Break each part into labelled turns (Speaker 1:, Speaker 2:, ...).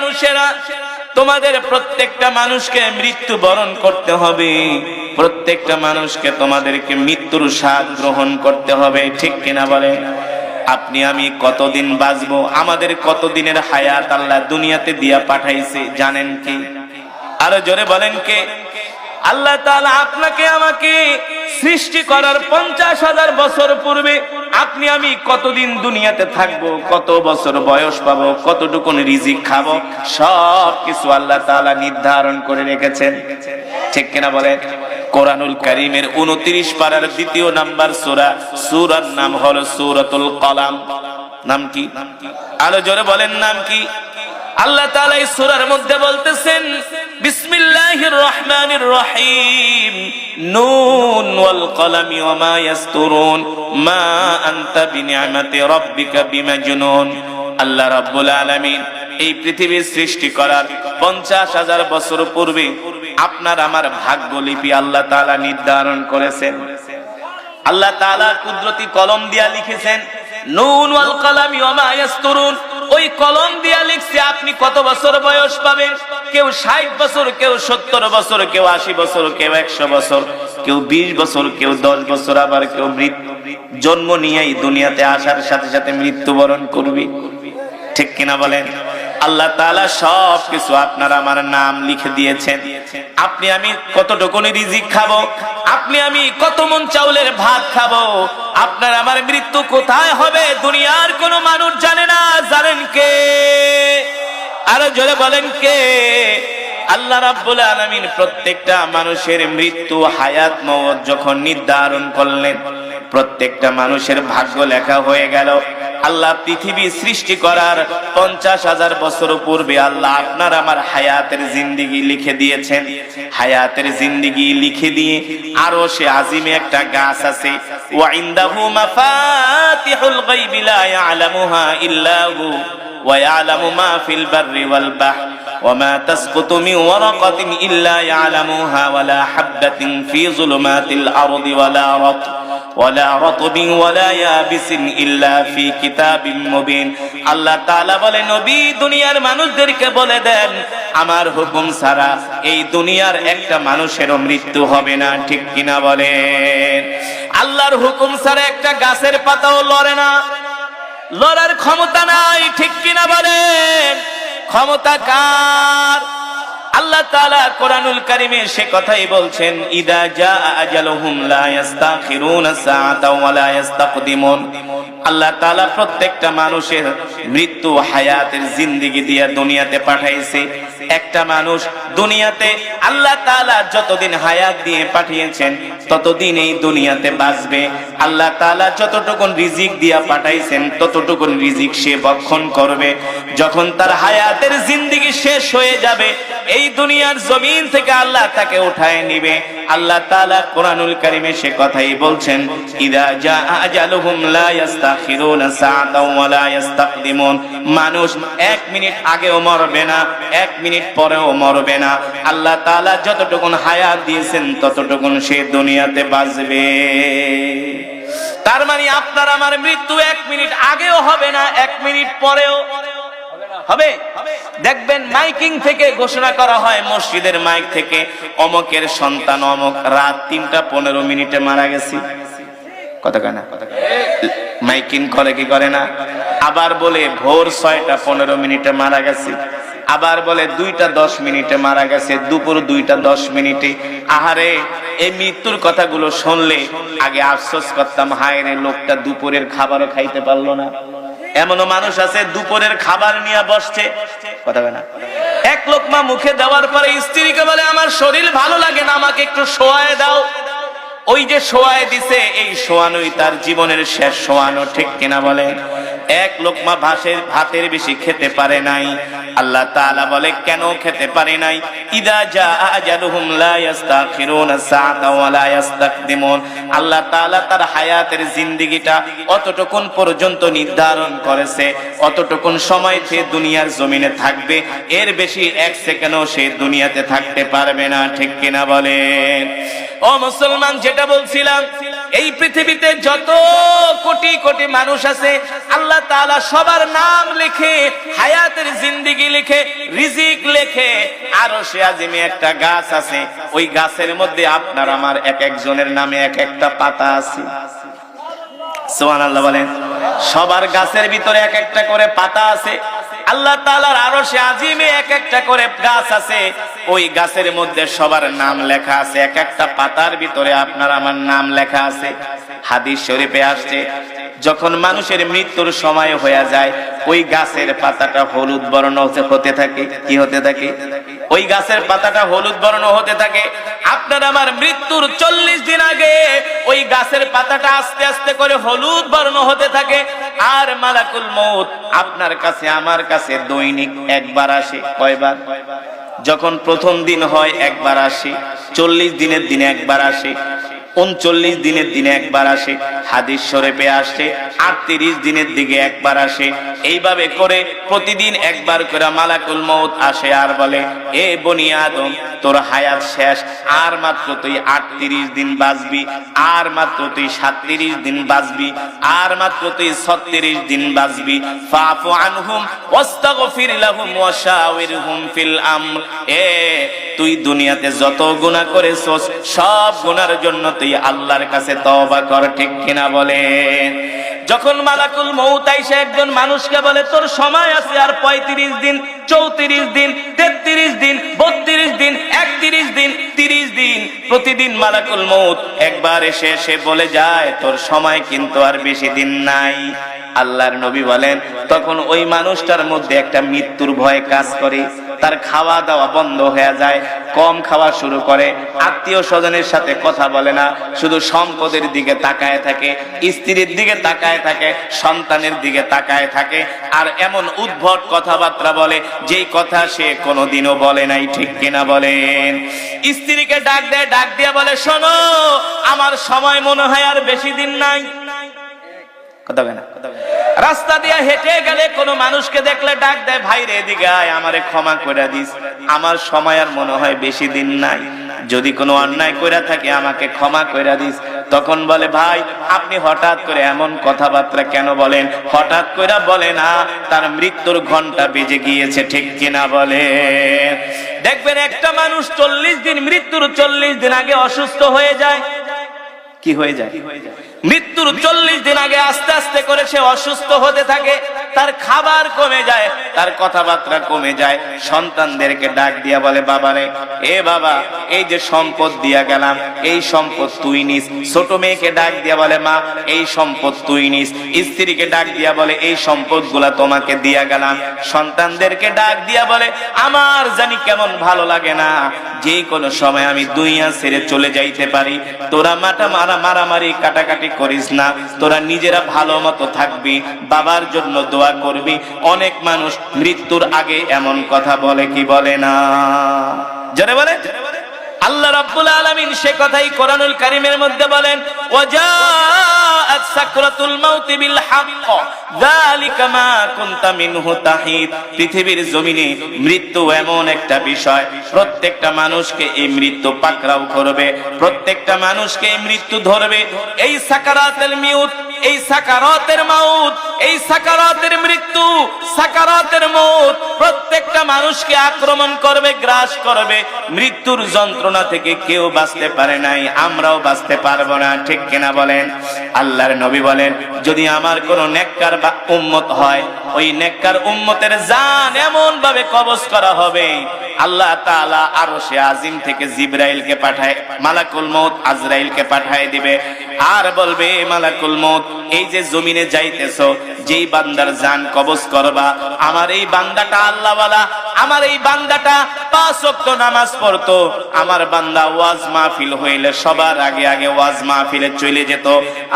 Speaker 1: মানুষেরা, তোমাদের প্রত্যেকটা মানুষকে মৃত্যু বরণ করতে হবে। প্রত্যেকটা মানুষকে তোমাদেরকে মৃত্যুর স্বাদ গ্রহণ করতে হবে, ঠিক কিনা বলে? আপনি আমি কতদিন বাঁচবো? আমাদের কতদিনের হায়াত আল্লাহ দুনিয়াতে দিয়া পাঠাইছে, জানেন কি? আরও জোরে বলেন কে? আল্লাহ তাআলা আপনাকে আমাকে সৃষ্টি করার পঞ্চাশ হাজার বছর পূর্বে আপনি আমি কতদিন দুনিয়াতে থাকব, কত বছর বয়স পাবো, কতটুকুন রিজিক খাব, সব কিছু আল্লাহ তাআলা নির্ধারণ করে রেখেছেন। ঠিক কিনা বলেন? কোরআনুল কারিমের উনত্রিশ পারার দ্বিতীয় নাম্বার সূরা, সূরার নাম হলো সূরাতুল কলাম। নাম কি? আলো জোরে বলেন, নাম কি? আল্লাহ তাআলা এই সূরার মধ্যে বলতেছেন বিসমিল্লাহির রহমানির রহিম নুন ওয়াল আল্লাহ রাব্বুল এই পৃথিবীর সৃষ্টি করার পঞ্চাশ হাজার বছর পূর্বে আপনার আমার ভাগ্যলিপি আল্লাহ তাআলা নির্ধারণ করেছেন। আল্লাহ তাআলা কুদরতি কলম দিয়া লিখেছেন, নুন ওয়াল কলামি ওয়া ওই কলম দিয়া লিখছে, আপনি কত বছর বয়স পাবেন? কেউ ষাট বছর, কেউ সত্তর বছর, কেউ আশি বছর, কেউ একশো বছর, কেউ বিশ বছর, কেউ দশ বছর, আবার কেউ মৃত্যু জন্ম নিয়েই দুনিয়াতে আসার সাথে সাথে মৃত্যুবরণ করবি। ঠিক কিনা বলেন? আল্লাহ তাআলা সব কিছু আপনার আমার নাম লিখে দিয়েছেন। আপনি আমি কতটুকুন রিজিক খাব? আপনি আমি কত মন চাউলের ভাত খাব? আপনার আমার মৃত্যু কোথায় হবে? দুনিয়ার কোনো মানুষ জানে না, জানেন কে? আরও জোরে বলেন কে? আল্লাহ রাব্বুল আলামিন প্রত্যেকটা মানুষের মৃত্যু, হায়াত, মওত যখন নির্ধারণ করলেন, প্রত্যেকটা মানুষের ভাগ্য লেখা হয়ে গেল। আল্লাহ পৃথিবী সৃষ্টি করার পঞ্চাশ হাজার বছর পূর্বে আল্লাহ আপনার আমার হায়াতের জিন্দিগি লিখে দিয়েছেন হায়াতের জিন্দিগি লিখে দিয়ে আরো সে আজিমে একটা গাছ আছে ওয়াইন্দাহু মাফাতিহুল গায়বি লা ইয়ালামুহা ইল্লা হু ويعلم ما في البر والبحر وما تسقط من ورقة إلا يعلمها ولا حبة في ظلمات الأرض ولا رطب ولا رطب ولا يابس الا في كتاب مبين আল্লাহ তাআলা বলে, নবী দুনিয়ার মানুষদেরকে বলে দেন, আমার হুকুম ছাড়া এই দুনিয়ার একটা মানুষেরও মৃত্যু হবে না, ঠিক কিনা বলেন? আল্লাহর হুকুম ছাড়া একটা গাছের পাতাও লড়ে না। লড়ার ক্ষমতা নাই, ঠিক কিনা বলেন? ক্ষমতা কার? আল্লাহ তাআলা কোরআনুল কারিমে সে কথাই বলছেন, ইদা জা আজালুহুম লা ইস্তাখিরুনা সাআতাও ওয়া লা ইস্তাকদিমুন আল্লাহ তাআলা প্রত্যেকটা মানুষের মৃত্যু হায়াতের জিন্দেগি দিয়া দুনিয়াতে পাঠাইছে। একটা মানুষ দুনিয়াতে আল্লাহ তাআলা যতদিন হায়াত দিয়ে পাঠিয়েছেন, ততদিন এই দুনিয়াতে বাঁচবে। আল্লাহ তাআলা যতটুকুন রিজিক দিয়া পাঠাইছেন, ততটুকুন রিজিক সে বক্ষণ করবে। যখন তার হায়াতের জিন্দেগি শেষ হয়ে যাবে, এই দুনিয়ার জমিন থেকে আল্লাহ তাকে উঠায় নিবে। আল্লাহ তাআলা কোরআনুল কারিমে সে কথাই বলছেন মানুষ এক মিনিট আগেও মরবে না, এক মিনিট পরেও মরবে না। আল্লাহ তাআলা যতটুকুন হায়াত দিয়েছেন, ততটুকুন সে দুনিয়াতে বাঁচবে। তার মানে আপনার আমার মৃত্যু এক মিনিট আগেও হবে না, এক মিনিট পরেও হবে। দেখবেন মাইকিং থেকে ঘোষণা করা হয়, মসজিদের মাইক থেকে। অমকের সন্তান অমক রাত তিনটা পনেরো মিনিটে মারা গেছি। কথা কয় মাইকিং করে কি করে না? আবার বলে ভোর ছয়টা পনেরো মিনিটে মারা গেছে। আবার বলে, দুইটা দশ মিনিটে মারা গেছে, দুপুর দুইটা দশ মিনিটে। আহারে, এই মৃত্যুর কথাগুলো শুনলে আগে আফসোস করতাম, হায় রে, লোকটা দুপুরের খাবারও খাইতে পারল না। এমনও মানুষ আছে, দুপুরের খাবার নিয়ে বসছে। কথা না? এক লোকমা মুখে দেওয়ার পরে স্ত্রীকে বলে, আমার শরীর ভালো লাগে না, আমাকে একটু শোয়ায় দাও। ওই যে শোয়ায় দিছে, এই শোয়ানোই তার জীবনের শেষ শোয়ানো, ঠিক কিনা বলে? এক লোকমা ভাসের ভাতের বেশি খেতে পারে নাই। আল্লাহ তাআলা বলে, কেন খেতে পারে নাই? ইদা জা আজালুহুম লা ইস্তাখিরুনা সাআতা ওয়া লা ইস্তাকদিমুন আল্লাহ তাআলা তার হায়াতের জিন্দেগিটা অতটুকুন পর্যন্ত নির্ধারণ করেছে। অতটুকুন সময় সে দুনিয়ার জমিনে থাকবে। এর বেশি এক সেকেন্ডও সে দুনিয়াতে থাকতে পারবে না। ঠিক কিনা বলেন? ও মুসলমান, যেটা বলছিলাম এই পৃথিবীতে যত কোটি কোটি মানুষ আছে, আল্লাহ তাআলা সবার নাম লিখে, হায়াতের জিন্দিগি লিখে, রিজিক লিখে, আরও সে আজিমে একটা গাছ আছে। ওই গাছের মধ্যে আপনার আমার এক একজনের নামে এক একটা পাতা আছে। সোহান আল্লাহ বলেন, সবার গাছের ভিতরে এক একটা করে পাতা আছে। আল্লাহ তালার আরও সে আজিমে এক একটা করে গাছ আছে। ওই গাছের মধ্যে সবার নাম লেখা আছে। এক একটা পাতার ভিতরে আপনার আমার নাম লেখা আছে। হাদিস শরীফে আসছে, যখন মানুষের মৃত্যুর সময় হয়ে যায়, ওই গাছের পাতাটা হলুদ বর্ণ হতে- থাকে। কি হতে থাকে? ওই গাছের পাতাটা হলুদ বর্ণ হতে থাকে। আপনার আমার মৃত্যুর চল্লিশ দিন আগে ওই গাছের পাতাটা আস্তে আস্তে করে হলুদ বর্ণ হতে থাকে। আর মালাকুল মৌত আপনার কাছে, আমার কাছে দৈনিক একবার আসে। কয়বার? যখন প্রথম দিন হয়, একবার আসে। চল্লিশ দিনের দিনে একবার আসে। উনচল্লিশ দিনের দিনে একবার আসে, হাদিস শরীফে আসে, আটত্রিশ দিনের দিকে একবার আসে। এইভাবে করে প্রতিদিন একবার করে মালাকুল মৌত আসে আর বলে, এ বনি তোর হায়াত শেষ, আর মাত্র তুই আটত্রিশ দিন বাঁচবি, আর মাত্র তুই সাতত্রিশ দিন বাঁচবি, আর মাত্র তুই ছত্রিশ দিন বাঁচবি। আনহুম ফিল এ, তুই দুনিয়াতে যত গুনাহ করেছস, সব গুনার জন্য তুই আল্লাহর কাছে তওবা কর, ঠিক কিনা বলে যখন মালাকুল মৌত আইসে একজন মানুষকে বলে, তোর সময় আছে আর পঁয়ত্রিশ দিন, চৌত্রিশ দিন, তেত্রিশ দিন, বত্রিশ দিন, একত্রিশ দিন, তিরিশ দিন। প্রতিদিন মালাকুল মৌত একবার এসে এসে বলে যায়, তোর সময় কিন্তু আর বেশি দিন নাই। আল্লাহর নবী বলেন, তখন ওই মানুষটার মধ্যে একটা মৃত্যুর ভয় কাজ করে। তার খাওয়া দাওয়া বন্ধ হয়ে যায়, কম খাওয়া শুরু করে, আত্মীয় স্বজনের সাথে কথা বলে না, শুধু সম্পদের দিকে তাকায় থাকে, স্ত্রীর দিকে তাকায় থাকে, সন্তানের দিকে তাকায় থাকে, আর এমন উদ্ভট কথাবার্তা বলে, যেই কথা সে কোনোদিনও বলে নাই, ঠিক কিনা বলেন? স্ত্রীকে ডাক দেয়, ডাক দিয়ে বলে, শোনো, আমার সময় মনে হয় আর বেশি দিন নাই। কথা না। রাস্তা দিয়ে হেঁটে গেলে কোনো মানুষকে দেখলে ডাক দেয়, ভাই রে, এদিকে আয়, আমারে ক্ষমা করে দিস। আমার সময় আর মনে হয় বেশি দিন নাই। যদি কোনো অন্যায় কইরা থাকে, আমাকে ক্ষমা কইরা দিস। তখন বলে, ভাই, আপনি হঠাৎ করে এমন কথাবার্তা কেন বলেন? হঠাৎ কইরা বলে না, তার মৃত্যুর ঘণ্টা বেজে গিয়েছে, ঠিক কিনা বলে? দেখবেন একটা মানুষ চল্লিশ দিন, মৃত্যুর চল্লিশ দিন আগে অসুস্থ হয়ে যায়। কি হয়ে যায়? মৃত্যুর চল্লিশ দিন আগে আস্তে আস্তে করে সে অসুস্থ হতে থাকে। তার খাবার কমে যায়, তার কথাবার্তা কমে যায়। সন্তানদেরকে ডাক দিয়া বলে, বাবারে, এ বাবা, এই যে সম্পদ দিয়া গেলাম, এই সম্পদ তুই নিস। ছোট মেয়েকে ডাক দিয়া বলে, মা, এই সম্পদ তুই নিস। স্ত্রীকে ডাক দিয়া বলে, এই সম্পদগুলা তোমাকে দিয়া গেলাম। সন্তানদেরকে ডাক দিয়া বলে, আমার জানি কেমন ভালো লাগে না। যে কোনো সময় আমি দুইয়া ছেড়ে চলে যাইতে পারি। তোরা মাটা মারা মারামারি কাটাকাটি করিস না। তোরা নিজেরা ভালো মতো থাকবি। বাবার জন্য দোয়া করবি। অনেক মানুষ মৃত্যুর আগে এমন কথা বলে কি বলে না? জনে বলে? আল্লাহ রাব্বুল আলামিন সে কথাই কোরআনুল কারীমের মধ্যে বলেন সাকরাতুল বিল যালিকা মা কুনতা মিনহু তাহিদ পৃথিবীর জমিনে মৃত্যু এমন একটা বিষয়, প্রত্যেকটা মানুষকে এই মৃত্যু পাকড়াও করবে, প্রত্যেকটা মানুষকে এই মৃত্যু ধরবে। এই সাকারাতুল মিউত, এই সাকারাতের মাউত, এই সাকারাতের মৃত্যু, সাকারাতের মৌত, প্রত্যেকটা মানুষকে আক্রমণ করবে, গ্রাস করবে। মৃত্যুর যন্ত্রণা থেকে কেউ বাঁচতে পারে নাই, আমরাও বাঁচতে পারব না, ঠিক কিনা বলেন? আল্লাহর নবী বলেন যদি আমার কোন নেককার বা উম্মত হয়, ওই নেককার উম্মতের জান এমন ভাবে কবজ করা হবে। আল্লাহ তাআলা আরও সে আজিম থেকে জিব্রাইলকে পাঠায়, মালাকুল মৌত আজরাইলকে পাঠায় দিবে। আর বলবে মালাকুল মৌত এই যে জমিনে যাইতেছো, যেই বান্দার জান কবজ করবা, আমার এই বান্দাটা আল্লাহওয়ালা, আমার এই বান্দাটা পাঁচ ওয়াক্ত নামাজ পড়তো, আমার বান্দা ওয়াজ মাহফিল হইলে সবার আগে আগে ওয়াজ মাহফিলে চলে যেত,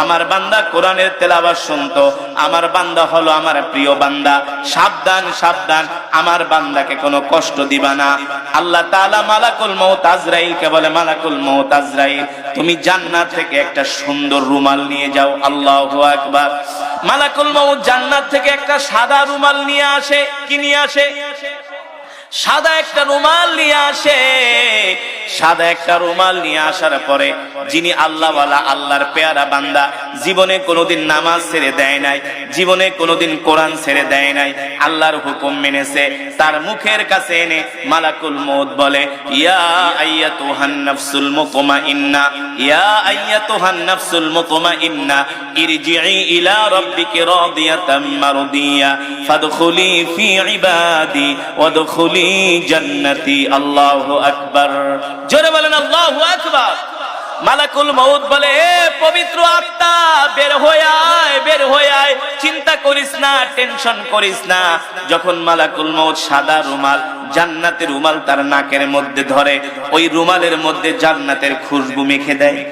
Speaker 1: আমার বান্দা কোরআনের তেলাওয়াত শুনতো, আমার বান্দা হলো আমার প্রিয় বান্দা, সাবধান সাবধান, আমার বান্দাকে কোনো কষ্ট দিবা না। আল্লাহ তাআলা মালাকুল মউত আজরাইলকে বলে, মালাকুল মউত আজরাইল, তুমি জান্নাত থেকে একটা সুন্দর রুমাল নিয়ে যাও। আল্লাহু আকবার। মালাকুল মউত জান্নাত থেকে একটা সাদা রুমাল নিয়ে আসে, কি নিয়ে আসে? সাদা একটা রুমাল নিয়ে আসে। সাদা একটা রুমাল নিয়ে আসার পরে যিনি আল্লাহওয়ালা, আল্লাহর পেয়ারা বান্দা, জীবনে কোনোদিন নামাজ ছেড়ে দেয় নাই, জীবনে কোনোদিন কোরআন ছেড়ে দেয় নাই, আল্লাহর হুকুম মেনেছে, তার মুখের কাছে এনে মালাকুল মৌত বলে, ইয়া আইয়াতুহান নাফসুল মুতমাইন্না, ইয়া আইয়াতুহান নাফসুল মুতমাইন্না ইরজিই ইলা ফাদখুলি ফি ইবাদি, ওয়াদখুলি জান্নাতি, আল্লাহু আকবার। জোরে বলেন, আল্লাহু আকবার। মালাকুল মউত বলে, এ পবিত্র আত্মা, বের হয়ে বের হয়ে চিন্তা করিস না, টেনশন করিস না। যখন মালাকুল মউত সাদা রুমাল, জান্নাতের রুমাল তার নাকের মধ্যে ধরে, ওই রুমালের মধ্যে জান্নাতের খুশবু মেখে দেয়।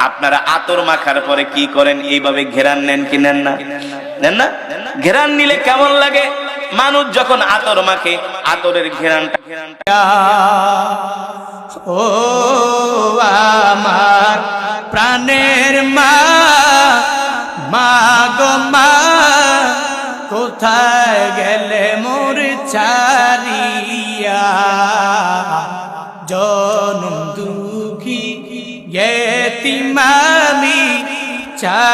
Speaker 1: আপনারা আতর মাখার পরে কি করেন? এইভাবে ঘেরান নেন কি নেন না? নেন না? ঘেরান নিলে কেমন লাগে? মানুষ যখন আতর মাখে, আতরের ঘেরানটা ঘেরানটা।
Speaker 2: প্রাণের মা মা গো মা, কোথায় গেলে মোর চারিয়া? জনম দুঃখী গেতি মামি চায়